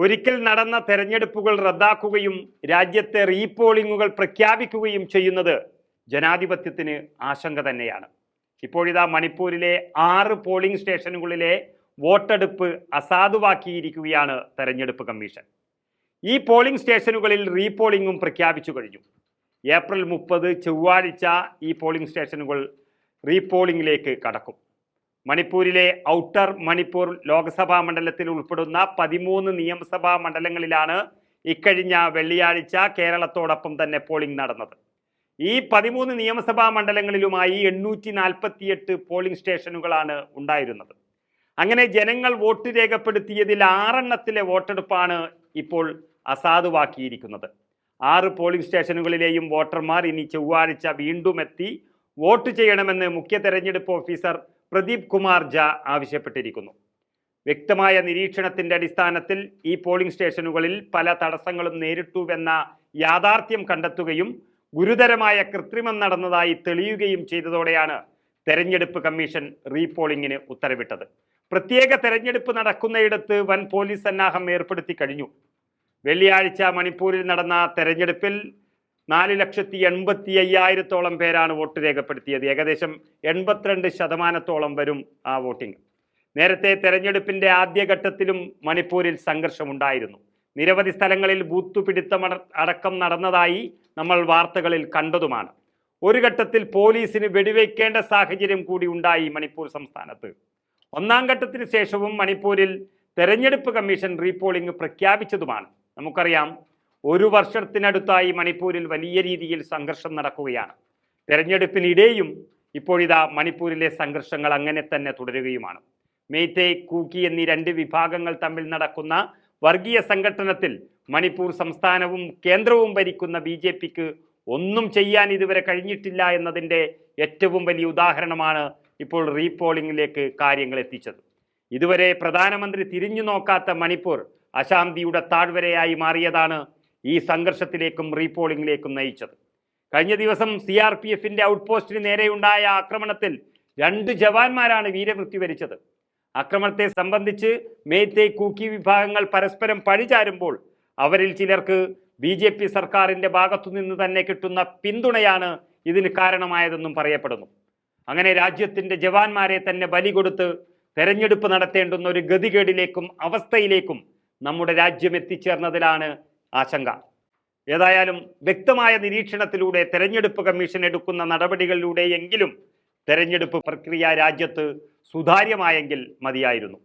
ഒരിക്കൽ നടന്ന തെരഞ്ഞെടുപ്പുകൾ റദ്ദാക്കുകയും രാജ്യത്തെ റീപോളിംഗുകൾ പ്രഖ്യാപിക്കുകയും ചെയ്യുന്നത് ജനാധിപത്യത്തിന് ആശങ്ക തന്നെയാണ്. ഇപ്പോഴിതാ മണിപ്പൂരിലെ ആറ് പോളിംഗ് സ്റ്റേഷനുകളിലെ വോട്ടെടുപ്പ് അസാധുവാക്കിയിരിക്കുകയാണ് തെരഞ്ഞെടുപ്പ് കമ്മീഷൻ. ഈ പോളിംഗ് സ്റ്റേഷനുകളിൽ റീപോളിംഗും പ്രഖ്യാപിച്ചു കഴിഞ്ഞു. ഏപ്രിൽ മുപ്പത് ചൊവ്വാഴ്ച ഈ പോളിംഗ് സ്റ്റേഷനുകൾ റീപോളിംഗിലേക്ക് കടക്കും. മണിപ്പൂരിലെ ഔട്ടർ മണിപ്പൂർ ലോക്സഭാ മണ്ഡലത്തിൽ ഉൾപ്പെടുന്ന പതിമൂന്ന് നിയമസഭാ മണ്ഡലങ്ങളിലാണ് ഇക്കഴിഞ്ഞ വെള്ളിയാഴ്ച കേരളത്തോടൊപ്പം തന്നെ പോളിംഗ് നടന്നത്. ഈ പതിമൂന്ന് നിയമസഭാ മണ്ഡലങ്ങളിലുമായി എണ്ണൂറ്റി നാൽപ്പത്തിയെട്ട് പോളിംഗ് സ്റ്റേഷനുകളാണ് ഉണ്ടായിരുന്നത്. അങ്ങനെ ജനങ്ങൾ വോട്ട് രേഖപ്പെടുത്തിയതിൽ ആറെണ്ണത്തിലെ വോട്ടെടുപ്പാണ് ഇപ്പോൾ അസാധുവാക്കിയിരിക്കുന്നത്. ആറ് പോളിംഗ് സ്റ്റേഷനുകളിലെയും വോട്ടർമാർ ഇനി ചൊവ്വാഴ്ച വീണ്ടും എത്തി വോട്ട് ചെയ്യണമെന്ന് മുഖ്യ തെരഞ്ഞെടുപ്പ് ഓഫീസർ പ്രദീപ് കുമാർ ജ ആവശ്യപ്പെട്ടിരിക്കുന്നു. വ്യക്തമായ നിരീക്ഷണത്തിന്റെ അടിസ്ഥാനത്തിൽ ഈ പോളിംഗ് സ്റ്റേഷനുകളിൽ പല തടസ്സങ്ങളും നേരിട്ടുവെന്ന യാഥാർത്ഥ്യം കണ്ടെത്തുകയും ഗുരുതരമായ കൃത്രിമം നടന്നതായി തെളിയുകയും ചെയ്തതോടെയാണ് തെരഞ്ഞെടുപ്പ് കമ്മീഷൻ റീപോളിംഗിന് ഉത്തരവിട്ടത്. പ്രത്യേക തെരഞ്ഞെടുപ്പ് നടക്കുന്നയിടത്ത് വൻ പോലീസ് സന്നാഹം ഏർപ്പെടുത്തി കഴിഞ്ഞു. വെള്ളിയാഴ്ച മണിപ്പൂരിൽ നടന്ന തെരഞ്ഞെടുപ്പിൽ നാല് ലക്ഷത്തി എൺപത്തി അയ്യായിരത്തോളം പേരാണ് വോട്ട് രേഖപ്പെടുത്തിയത്. ഏകദേശം എൺപത്തിരണ്ട് ശതമാനത്തോളം വരും ആ വോട്ടിംഗ്. നേരത്തെ തെരഞ്ഞെടുപ്പിന്റെ ആദ്യഘട്ടത്തിലും മണിപ്പൂരിൽ സംഘർഷമുണ്ടായിരുന്നു. നിരവധി സ്ഥലങ്ങളിൽ ബൂത്ത് പിടുത്തം അടക്കം നടന്നതായി നമ്മൾ വാർത്തകളിൽ കണ്ടതുമാണ്. ഒരു ഘട്ടത്തിൽ പോലീസിന് വെടിവെക്കേണ്ട സാഹചര്യം കൂടി ഉണ്ടായി മണിപ്പൂർ സംസ്ഥാനത്ത്. ഒന്നാം ഘട്ടത്തിന് ശേഷവും മണിപ്പൂരിൽ തെരഞ്ഞെടുപ്പ് കമ്മീഷൻ റീപോളിംഗ് പ്രഖ്യാപിച്ചതുമാണ്. നമുക്കറിയാം ഒരു വർഷത്തിനടുത്തായി മണിപ്പൂരിൽ വലിയ രീതിയിൽ സംഘർഷം നടക്കുകയാണ്. തെരഞ്ഞെടുപ്പിനിടെയും ഇപ്പോഴിതാ മണിപ്പൂരിലെ സംഘർഷങ്ങൾ അങ്ങനെ തന്നെ തുടരുകയുമാണ്. മെയ്തേ കൂക്കി എന്നീ രണ്ട് വിഭാഗങ്ങൾ തമ്മിൽ നടക്കുന്ന വർഗീയ സംഘടനത്തിൽ മണിപ്പൂർ സംസ്ഥാനവും കേന്ദ്രവും ഭരിക്കുന്ന ബി ജെ പിക്ക് ഒന്നും ചെയ്യാൻ ഇതുവരെ കഴിഞ്ഞിട്ടില്ല എന്നതിന്റെ ഏറ്റവും വലിയ ഉദാഹരണമാണ് ഇപ്പോൾ റീപോളിംഗിലേക്ക് കാര്യങ്ങൾ എത്തിച്ചത്. ഇതുവരെ പ്രധാനമന്ത്രി തിരിഞ്ഞു നോക്കാത്ത മണിപ്പൂർ അശാന്തിയുടെ താഴ്വരയായി മാറിയതാണ് ഈ സംഘർഷത്തിലേക്കും റീപോളിംഗിലേക്കും നയിച്ചത്. കഴിഞ്ഞ ദിവസം സി ആർ പി എഫിന്റെ ഔട്ട് പോസ്റ്റിന് നേരെയുണ്ടായ ആക്രമണത്തിൽ രണ്ട് ജവാന്മാരാണ് വീരമൃത്യു വരിച്ചത്. ആക്രമണത്തെ സംബന്ധിച്ച് മേത്തെ കൂക്കി വിഭാഗങ്ങൾ പരസ്പരം പഴിചാരുമ്പോൾ അവരിൽ ചിലർക്ക് ബി ജെ പി സർക്കാരിന്റെ ഭാഗത്തുനിന്ന് തന്നെ കിട്ടുന്ന പിന്തുണയാണ് ഇതിന് കാരണമായതെന്നും പറയപ്പെടുന്നു. അങ്ങനെ രാജ്യത്തിന്റെ ജവാന്മാരെ തന്നെ ബലി കൊടുത്ത് തെരഞ്ഞെടുപ്പ് നടത്തേണ്ടുന്ന ഒരു ഗതികേടിലേക്കും അവസ്ഥയിലേക്കും നമ്മുടെ രാജ്യം എത്തിച്ചേർന്നതിലാണ് ആശങ്ക. ഏതായാലും വ്യക്തമായ നിരീക്ഷണത്തിലൂടെ തെരഞ്ഞെടുപ്പ് കമ്മീഷൻ എടുക്കുന്ന നടപടികളിലൂടെയെങ്കിലും തെരഞ്ഞെടുപ്പ് പ്രക്രിയ രാജ്യത്ത് സുതാര്യമായെങ്കിൽ മതിയായിരുന്നു.